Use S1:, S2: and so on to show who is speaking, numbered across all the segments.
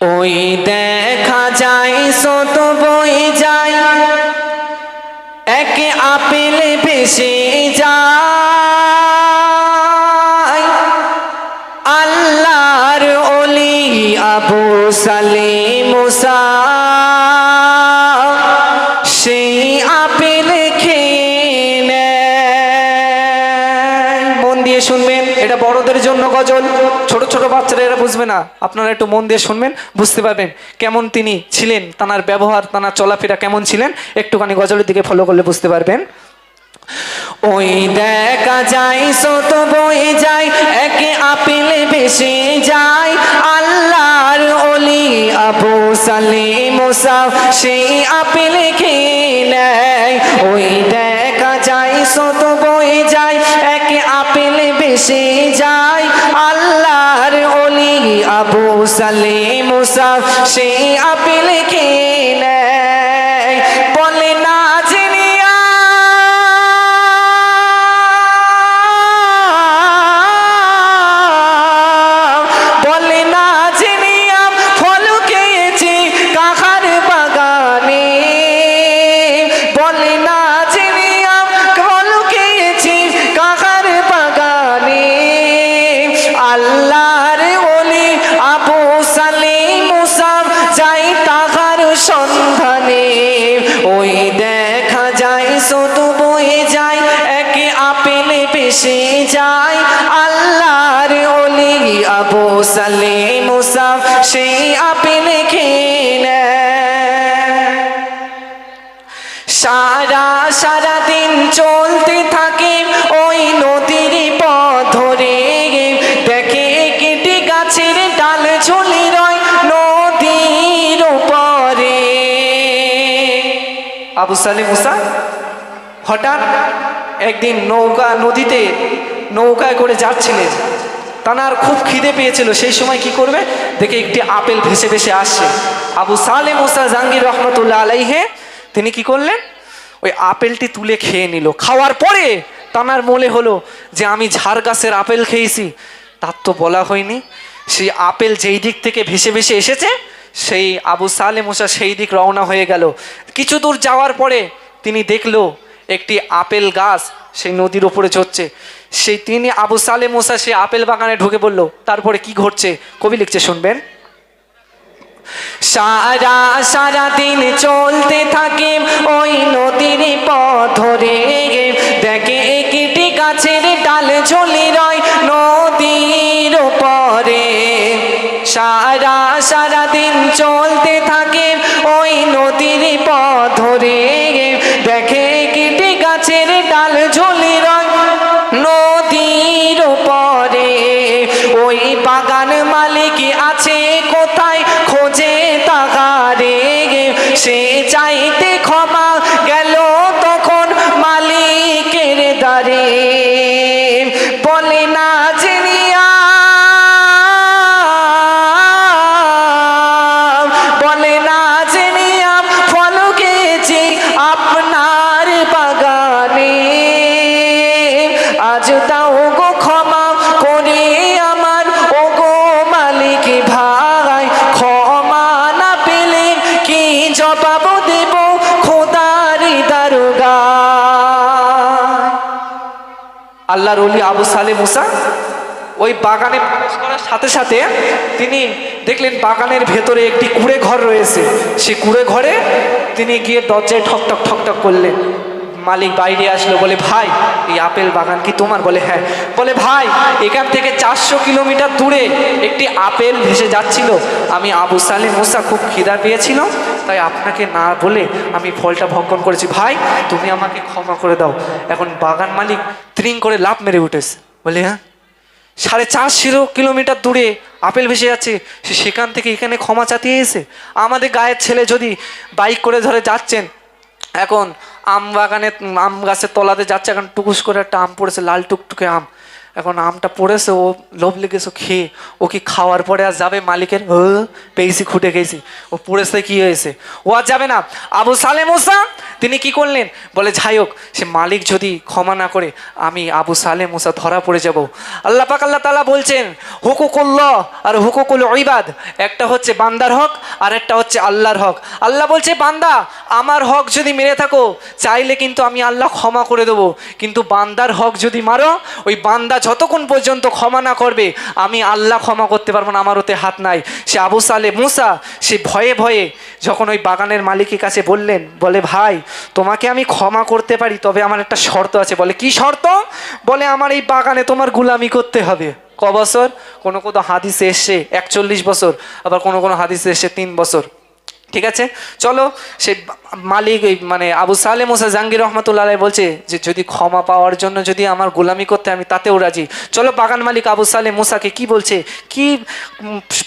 S1: ওই দেখা যায় শত বই যায়। এক আপেল ভেসে যায়। আল্লাহর অলি আবু সালে মুসা সেই আপেল নেয়। মন দিয়ে শুনবেন, এটা বড়দের জন্য গজল। ছোট বাচ্চারা এরা বুঝবে না। আপনারা একটু মন দিয়ে শুনবেন, বুঝতে পারবেন কেমন তিনি ছিলেন, তানার ব্যবহার, তানার চলাফেরা কেমন ছিলেন। একটুখানি গজলের দিকে ফলো করলে বুঝতে পারবেন। ওই দেখা যায় শত বয়ে যায়, একে আপেলে বেশি যায়। আল্লাহর অলি আবু সালে মোসা সেই আপেলে নেয়। ওই দেখা যায় শত বয়ে যায়, একে আপেলে বেশি অলি আবু সালে মোসা সেই আপেলে সারা সারা দিন চলতে থাকে, ওই নদীর পথ ধরে দেখে কেটে গাছের ডাল ঝুলি রয় নদীর উপরে। আবু সালে মুসা, হঠাৎ একদিন নৌকা, নদীতে নৌকায় করে যাচ্ছিলেন। তানার খুব খিদে পেয়েছিল, সেই সময় কি করবে? দেখে একটি আপেল ভেসে ভেসে আসছে। আবু সালে মুসা জাহাঙ্গীর রহমতুল্লাহ আলাইহে, তিনি কি করলেন? ওই আপেলটি তুলে খেয়ে নিল। খাওয়ার পরে তানার মনে হলো যে আমি ঝাড় গাছের আপেল খেয়েছি। তার তো বলা হয়নি। সেই আপেল যেই দিক থেকে ভেসে ভেসে এসেছে, সেই আবু সালে মুসা সেই দিক রওনা হয়ে গেল। কিছু দূর যাওয়ার পরে তিনি দেখল একটি আপেল গাছ সেই নদীর ওপরে চড়ছে। সেই তিনি আবু সালে মুসা সেই আপেল বাগানে ঢুকে বলল, তারপরে কি ঘটছে? কবি লিখছে, শুনবেন? সারা সারা দিন চলতে থাকে ওই নদীর পথ ধরে। দেখে একটি গাছের ডাল ঝুলি রয় নদীর পরে সারা সারা দিন চলতে থাকে ওই নদীর পথ ধরে। আবু মুসা, ওই বাগানে প্রবেশ করার সাথে সাথে তিনি দেখলেন বাগানের ভেতরে একটি কুড়ে ঘর রয়েছে। সে কুড়ে ঘরে তিনি গিয়ে দরজায় ঠক ঠক ঠক ঠক করলেন। মালিক বাইরে আসলো, বলে, ভাই, এই আপেল বাগান কি তোমার? বলে হ্যাঁ। বলে, ভাই, এখান থেকে চারশো কিলোমিটার দূরে একটি আপেল ভেসে যাচ্ছিল। আমি আবু সালে মুসা খুব খিদা পেয়েছিল, তাই আপনাকে না বলে আমি ফলটা ভক্ষণ করেছি। ভাই, তুমি আমাকে ক্ষমা করে দাও। এখন বাগান মালিক ত্রিং করে লাভ মেরে উঠেছে। বলে হ্যাঁ? সাড়ে চারশো কিলোমিটার দূরে আপেল ভেসে যাচ্ছে। সে সেখান থেকে এখানে ক্ষমা চাতিয়ে এসে আমাদের গায়ের ছেলে যদি বাইক করে ধরে যাচ্ছেন, এখন আম বাগানে আম গাছের তলাতে যাচ্ছে, এখন টুকুস করে একটা আম পড়েছে, লাল টুকটুকে আম। এখন আমটা পড়েছে, ও লোভ লেগেছে, খেয়ে। ও কি খাওয়ার পরে আর যাবে মালিকের? পেয়েছি, খুঁটে গেছি ও পড়েছে, কি হয়েছে? ও আর যাবে না। আবু সালে মুসা, তিনি কি করলেন? বলে, যাই হোক, সে মালিক যদি ক্ষমা না করে, আমি আবু সালে মুসা ধরা পড়ে যাব। আল্লাহ পাক আল্লাহ তালা বলছেন, হুকুকুল্লাহ আর হুকুকুল ইবাদ, একটা হচ্ছে বান্দার হক আর একটা হচ্ছে আল্লাহর হক। আল্লাহ বলছে, বান্দা, আমার হক যদি মেরে থাকো, চাইলে কিন্তু আমি আল্লাহ ক্ষমা করে দেবো। কিন্তু বান্দার হক যদি মারো, ওই বান্দা যতক্ষণ পর্যন্ত ক্ষমা না করবে, আমি আল্লাহ ক্ষমা করতে পারব না, আমার ওতে হাত নাই। সে আবু সালে মুসা, সে ভয়ে ভয়ে যখন ওই বাগানের মালিকের কাছে বললেন, বলে, ভাই, তোমাকে আমি ক্ষমা করতে পারি, তবে আমার একটা শর্ত আছে। বলে, কি শর্ত? বলে, আমার এই বাগানে তোমার গুলামি করতে হবে। ক বছর? কোনো কোনো হাদিসে এসছে একচল্লিশ বছর, আবার কোনো কোনো হাদিসে এসছে তিন বছর। ঠিক আছে? চলো সে মালিক ওই মানে আবু সালে মোসা জাহাঙ্গীর রহমতুল্লাহ বলছে যে, যদি ক্ষমা পাওয়ার জন্য যদি আমার গোলামি করতে আমি তাতেও রাজি। চলো, বাগান মালিক আবু সালে মুসাকে কি বলছে? কি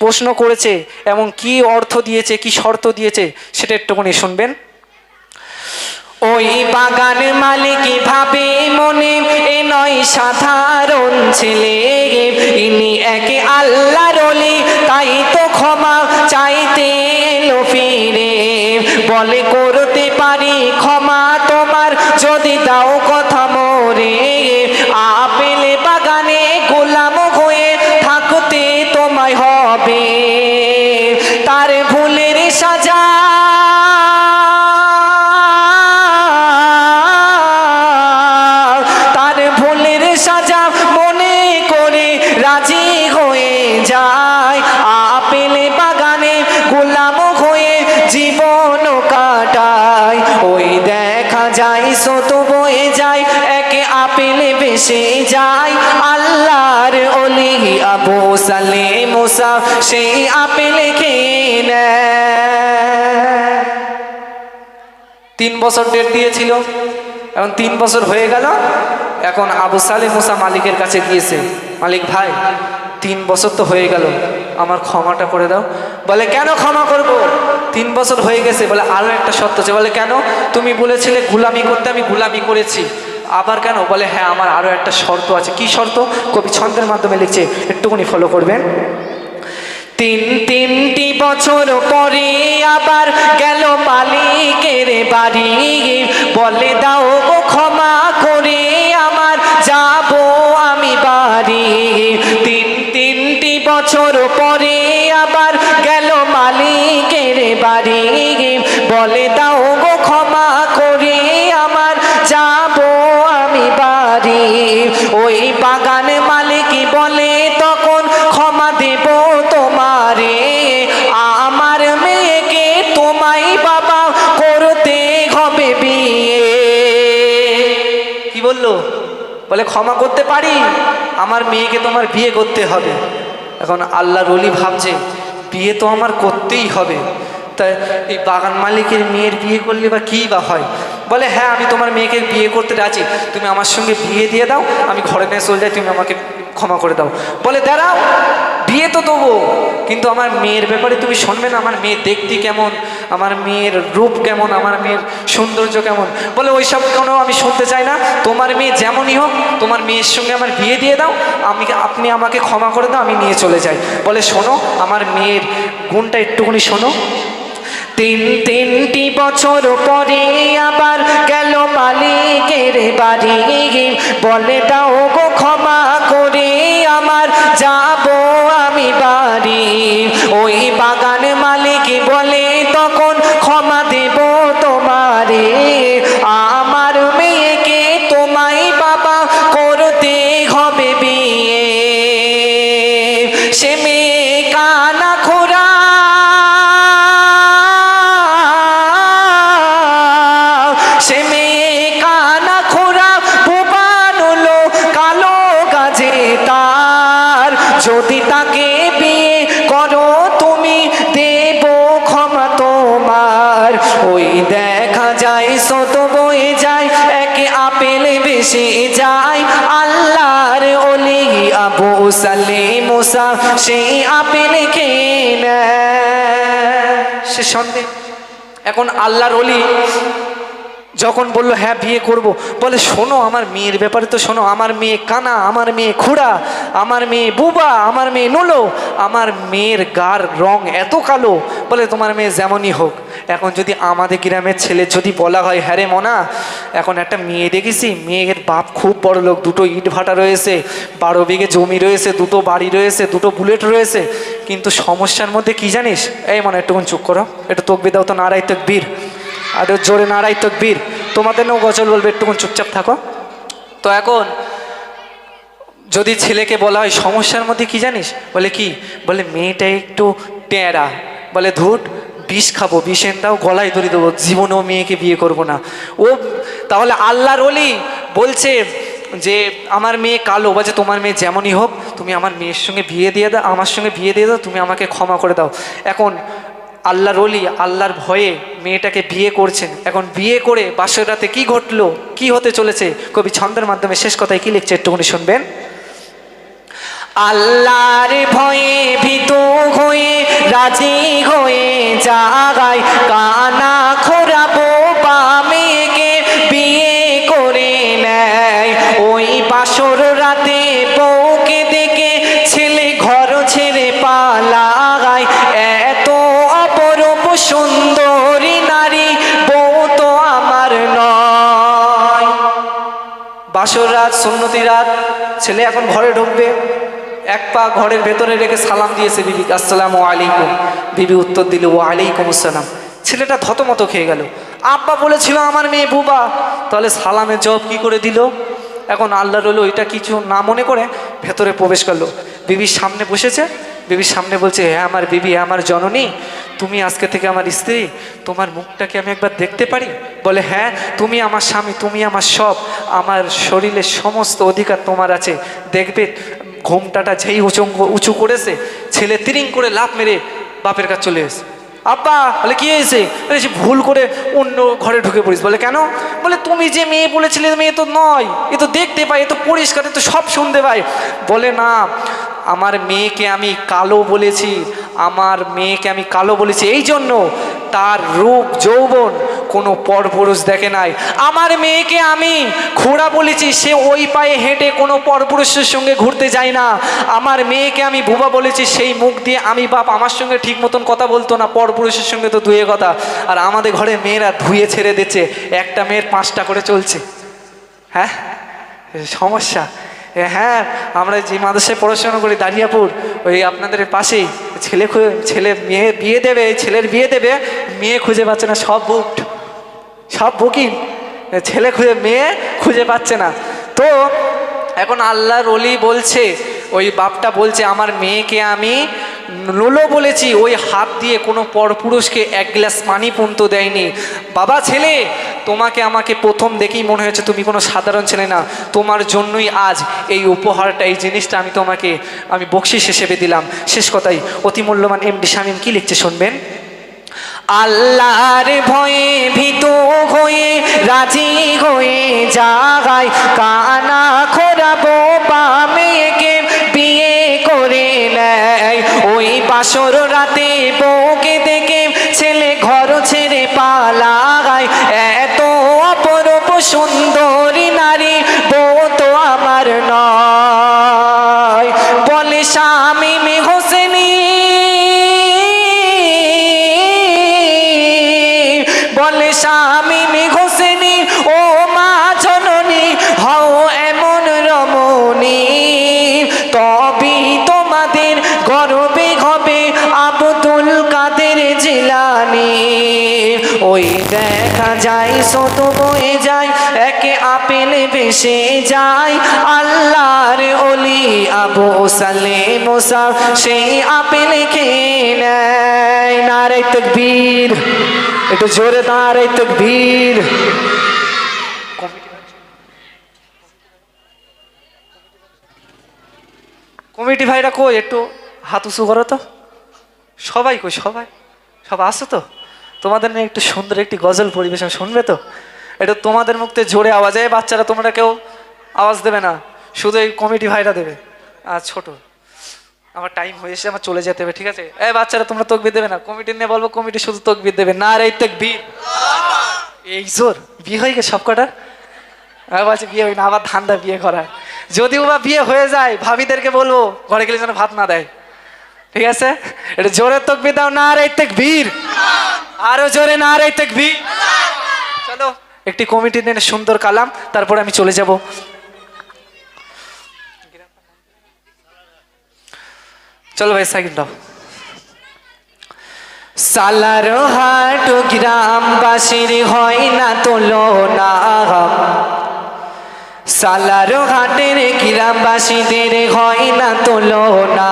S1: প্রশ্ন করেছে এবং কি অর্থ দিয়েছে, কি শর্ত দিয়েছে, সেটা একটুখানি শুনবেন। ওই বাগান মালিক ভাবে মনে, এ নয় সাধারণ ছেলে। ইনি একে আল্লাহ রলি তাই তো ক্ষমা চাইতে বলে করতে পারি ক্ষমা তোমার যদি দাও কথা মোরে যায় আল্লাহর অলি আবু সালে মুসা সেই আপেলে খেয়ে তিন বছর ডেট দিয়েছিল, এখন তিন বছর হয়ে গেল, এখন আবু সালে মুসা মালিকের কাছে গিয়েছে, মালিক ভাই, তিন বছর তো হয়ে গেল, আমার ক্ষমাটা করে দাও। বলে, কেন ক্ষমা করব? তিন বছর হয়ে গেছে, বলে আরও একটা শর্ত আছে, বলে, কেন? তুমি বলেছিলে, গুলামি করতে আমি গুলামি করেছি। আবার কেন? বলে হ্যাঁ আমার আরও একটা শর্ত আছে। কি শর্ত? কবি ছন্দের মাধ্যমে লিখছে একটুকুনি ফলো করবেন। তিন তিনটি বছর পরে আবার গেল মালিকের বাড়ি। বলে, দাও ও ক্ষমা করে আমার, যাব আমি বাড়ি। তিন তিনটি বছর পরে আবার গেল মালিকের বাড়ি। বলে, দাও বাগান মালিক বলে তখন ক্ষমা দেব তোমারে। আমার মেয়েকে তোমায় বাবা করতে হবে বিয়ে। কি বলল? বলে, ক্ষমা করতে পারি? আমার মেয়েকে তোমার বিয়ে করতে হবে। এখন আল্লাহ রলি ভাবছে, বিয়ে তো আমার করতেই হবে। তাই এই বাগান মালিকের মেয়ের বিয়ে করলে বা কী বা হয়? বলে হ্যাঁ আমি তোমার মেয়েকে বিয়ে করতে রাজি। তুমি আমার সঙ্গে বিয়ে দিয়ে দাও, আমি ঘরে নিয়ে চলে যাই, তুমি আমাকে ক্ষমা করে দাও। বলে, দাঁড়াও, বিয়ে তো দেবো, কিন্তু আমার মেয়ের ব্যাপারে তুমি শুনবে না, আমার মেয়ে দেখতে কেমন, আমার মেয়ের রূপ কেমন, আমার মেয়ের সৌন্দর্য কেমন? বলে, ওইসব কোনো আমি শুনতে চাই না, তোমার মেয়ে যেমনই হোক, তোমার মেয়ের সঙ্গে আমার বিয়ে দিয়ে দাও, আমি, আপনি আমাকে ক্ষমা করে দাও, আমি নিয়ে চলে যাই। বলে, শোনো, আমার মেয়ের গুণটা একটুখানি শোনো তিন তিনটি বছর পরে আবার গেল মালিকের বাড়ি। বলে, দাও গো ক্ষমা করে, আমার যাব আমি বাড়ি। ওই বাগান আবু সালে মুসা সেই আপেলে খেয়ে সে সন্দেহ। এখন আল্লাহর অলি যখন বলল হ্যাঁ বিয়ে করব। বলে, শোনো, আমার মেয়ের ব্যাপারে তো শোনো, আমার মেয়ে কানা, আমার মেয়ে খুড়া, আমার মেয়ে বুবা, আমার মেয়ে নোলো, আমার মেয়ের গার রং এত কালো। বলে, তোমার মেয়ে যেমনই হোক, এখন যদি আমাদের গ্রামের ছেলে যদি বলা হয় হ্যাঁ রে মনা, এখন একটা মেয়ে দেখেছি, মেয়ের বাপ খুব বড় লোক, দুটো ইট ভাটা রয়েছে, বারো বিঘে জমি রয়েছে, দুটো বাড়ি রয়েছে, দুটো বুলেট রয়েছে, কিন্তু সমস্যার মধ্যে কি জানিস? এই মনে, একটুক্ষণ চুপ করো, একটু তকবি দাও তো নারাই তকবীর। আর জোরে নারাই তকবীর। তোমাদের নাও গজল বলবে, একটুক্ষণ চুপচাপ থাকো। তো এখন যদি ছেলেকে বলা হয়, সমস্যার মধ্যে কি জানিস? বলে কি? বলে মেয়েটা একটু টেঁড়া বলে ধুট বিষ খাব বিষেন দাও, গলায় ধরে দেবো, জীবনেও মেয়েকে বিয়ে করব না। ও তাহলে আল্লাহর অলি বলছে যে, আমার মেয়ে কালো, বলছে তোমার মেয়ে যেমনই হোক, তুমি আমার মেয়ের সঙ্গে বিয়ে দিয়ে দাও, আমার সঙ্গে বিয়ে দিয়ে দাও, তুমি আমাকে ক্ষমা করে দাও। এখন আল্লাহর অলি আল্লাহর ভয়ে মেয়েটাকে বিয়ে করছেন। এখন বিয়ে করে বাসর রাতে কি ঘটলো, কি হতে চলেছে, কবি ছন্দের মাধ্যমে শেষ কথায় কী লিখছে একটুখানি শুনবেন? আল্লাহর ভয়ে ভীত হয়ে, রাজি হয়ে জাগায় কানা রাত সুন্নতি রাত, ছেলে এখন ঘরে ঢুকবে, এক পা ঘরের ভেতরে রেখে সালাম দিয়েছে বিবি, আসসালাম ও আলাইকুম। বিবি উত্তর দিল ও আলাইকুম আসসালাম। ছেলেটা থতমত খেয়ে গেল। আব্বা বলেছিল আমার মেয়ে বুবা। তাহলে সালামের জব কি করে দিল? এখন আল্লাহ রইল এটা কিছু না মনে করে ভেতরে প্রবেশ করল। বিবির সামনে বসেছে বিবির সামনে বলছে হ্যাঁ আমার বিবি হ্যাঁ আমার জননী, তুমি আজকে থেকে আমার স্ত্রী, তোমার মুখটাকে আমি একবার দেখতে পারি? বলে হ্যাঁ তুমি আমার স্বামী, তুমি আমার সব, আমার শরীরের সমস্ত অধিকার তোমার আছে। দেখবে, ঘোমটাটা যেই উঁচু উঁচু করেছে, ছেলে তিরিং করে লাফ মেরে বাপের কাছে চলে এসে আব্বা, বলে, কি হয়েছে? সে ভুল করে অন্য ঘরে ঢুকে পড়িস বলে, কেন? বলে, তুমি যে মেয়ে বলেছিলে মেয়ে তো নয়, এ তো দেখতে পাই, এ তো পরিষ্কার, এ তো সব শুনতে পাই। বলে, না আমার মেয়েকে আমি কালো বলেছি, আমার মেয়েকে আমি কালো বলেছি, এই জন্য তার রূপ, যৌবন কোনো পরপুরুষ দেখে নাই। আমার মেয়েকে আমি খোড়া বলেছি, সে ওই পায়ে হেঁটে কোনো পরপুরুষের সঙ্গে ঘুরতে যায় না। আমার মেয়েকে আমি বুবা বলেছি, সেই মুখ দিয়ে আমি বাপ আমার সঙ্গে ঠিক মতন কথা বলতো না, পরপুরুষের সঙ্গে তো ধুয়ে কথা। আর আমাদের ঘরে মেয়েরা ধুয়ে ছেড়ে দিচ্ছে, একটা মেয়ের পাঁচটা করে চলছে। হ্যাঁ? সমস্যা। হ্যাঁ আমরা যে মাদ্রাসায় পড়াশোনা করি দাঁড়িয়াপুর ওই আপনাদের পাশেই, ছেলে ছেলে মেয়ে বিয়ে দেবে, ছেলের বিয়ে দেবে, মেয়ে খুঁজে পাচ্ছে না, সব বুকড সব বুকিং, ছেলে খুঁজে, মেয়ে খুঁজে পাচ্ছে না। তো, এখন আল্লাহর অলি বলছে, ওই বাপটা বলছে, আমার মেয়েকে আমি লোলো বলেছি, ওই হাত দিয়ে কোনো পরপুরুষকে এক গ্লাস পানি পর্যন্ত দেয়নি। বাবা, ছেলে তোমাকে আমাকে প্রথম দেখেই মনে হয়েছে তুমি কোনো সাধারণ ছেলে না। তোমার জন্যই আজ এই উপহারটা, এই জিনিসটা আমি তোমাকে, আমি বকশিস হিসেবে দিলাম। শেষ কথাই, অতি মূল্যবান এম ডি শামীম কি লিখছে শুনবেন? আল্লাহর ভয়ে ভীত হয়ে, রাজি হয়ে জাগায় কানা খোরাবো মেয়েকে বিয়ে করে নেয়। ওই বাসর রাতে বউকে দেখে ছেলে ঘর ছেড়ে পালাগায় দেখা যায়, শত বয়ে যায়, একে আপেল ভেসে যায়। আল্লাহর অলি আবু সালে মোসা সেই আপেল খেয়ে নেয়। নারে তকবীর, একটু জোরে দাঁড়াই তকবীর। কমিটি ভাইরা কই, একটু হাত উঁচু করো তো। সবাই কই, সবাই, সব আসো তো? তোমাদের নিয়ে একটু সুন্দর একটি গজল পরিবেশন, শুনবে তো? এটা তোমাদের মুখতে জোরে আওয়াজ হয় বাচ্চারা তোমরা কেউ আওয়াজ দেবে না, শুধু এই কমিটি ভাইরা দেবে। আর ছোট। আমার টাইম হয়েছে আমার চলে যেতে হবে, ঠিক আছে? এ বাচ্চারা, তোমরা তকবির দেবে না। কমিটি নিয়ে বলব, কমিটি শুধু তকবির দেবে। না রে তকবির। এই জোর। বিয়ে হয়ে গেছে সব কটার আমি বলছি বিয়ে হয় না আবার ধান্দা বিয়ে করার। যদিও বা বিয়ে হয়ে যায়, ভাবিদেরকে বলব, ঘরে গেলে যেন ভাত না দেয়। ঠিক আছে? এটা জোরে তকবি দাও, না রে বীর আরও জোরে, না রে বীর চলো, একটি কমিটি দিন সুন্দর কালাম, তারপরে আমি চলে যাব। চলো ভাই, সাইকেল দাও। সালার হাট গ্রামবাসীর হয় না তোলো না সালার হাটের গ্রামবাসীদের হয় না তোলো না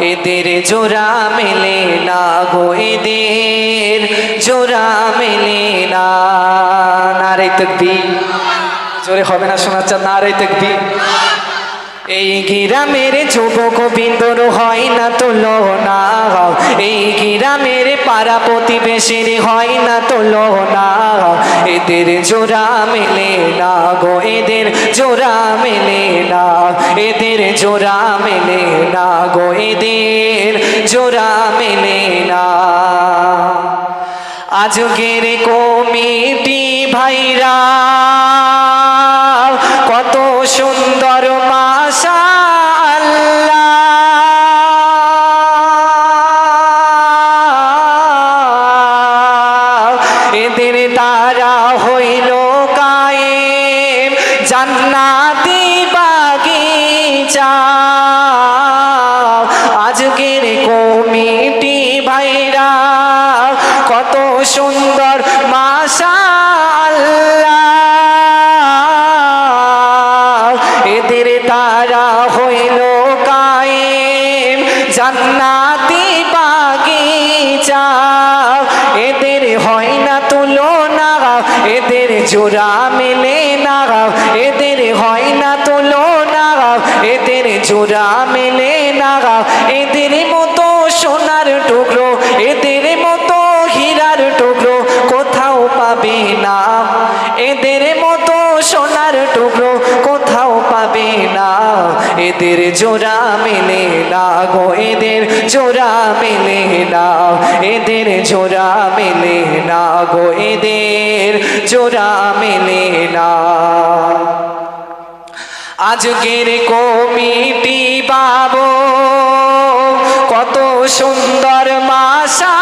S1: এদের জোড়া মেলে না গো, এদের জোড়া মেলে না। নারে তকবি জোরে হবে না শোনাচ্ছ নারে তকবি এই গ্রামের যুবক বিন্দুর হয় না তোলো না এই গ্রামের পাড়া প্রতিবেশীর হয় না তোলো না এদের জোড়া মেলে না গো, এদের জোড়া মেলে না। এদের জোড়া মেলে না গো, এদের জোড়া মেলে না। আজকের কমিটি ভাইরা দ্বারা হইল কায়ে জান্নাতি বাগিচা। জোড়া মেলে না এদের হয় না তুলনা এদের জোড়া মেলে না এদের মতো সোনার টুকরো, এদের মতো হীরার টুকরো কোথাও পাবে না। এদের মতো সোনার টুকরো কোথাও পাবে না। এদের জোড়া মেলে না গো এদের জোড়া মেলে না এদের জোড়া মেলে না গো, এদের জোড়া মেলে না আজকের কমিটি বাবু কত সুন্দর মাশা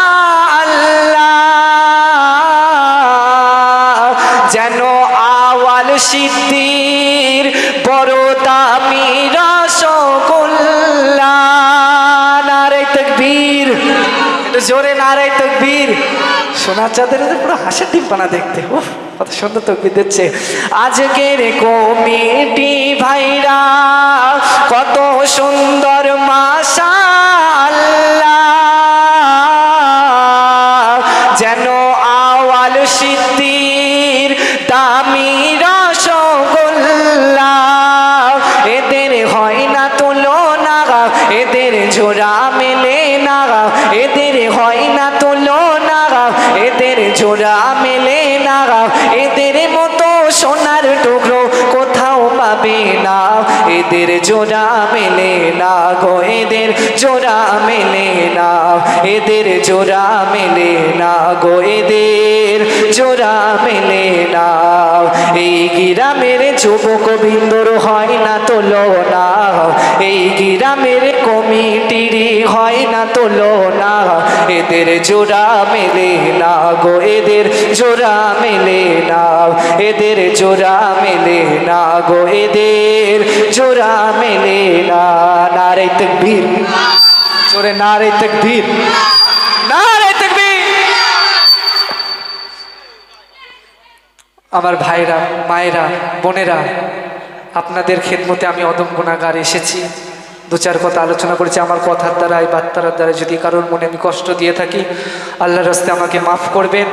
S1: সোনার চাঁদের পুরো হাসির টিম্পানা দেখতে। ও কত সুন্দর তো দিচ্ছে। আজকের কমিটি ভাইরা, কত সুন্দর মাসা যেন জোড়া মেলে না গো এদের, জোড়া মেলে না এদের জোড়া মেলে না গো এদের, জোড়া মেলে না এই গ্রামের যুবক বিন্দুর হয় না তোলো না এই গ্রামের কমিটিরই হয় না তোলো না এদের জোড়া মেলে না গো, এদের জোড়া মেলে না। এদের জোড়া মেলে না গো, এদের জোড়া মেলে না। নারে তকবীর। জোরে নারে তকবীর। আমার ভাইরা, মায়েরা, বোনেরা, আপনাদের খেদমতে আমি অদম গুণাগার এসেছি। দু চার কথা আলোচনা করেছি, আমার কথার দ্বারা, এই বার্তার দ্বারা যদি কারোর মনে আমি কষ্ট দিয়ে থাকি, আল্লাহর রাস্তে আমাকে মাফ করবেন।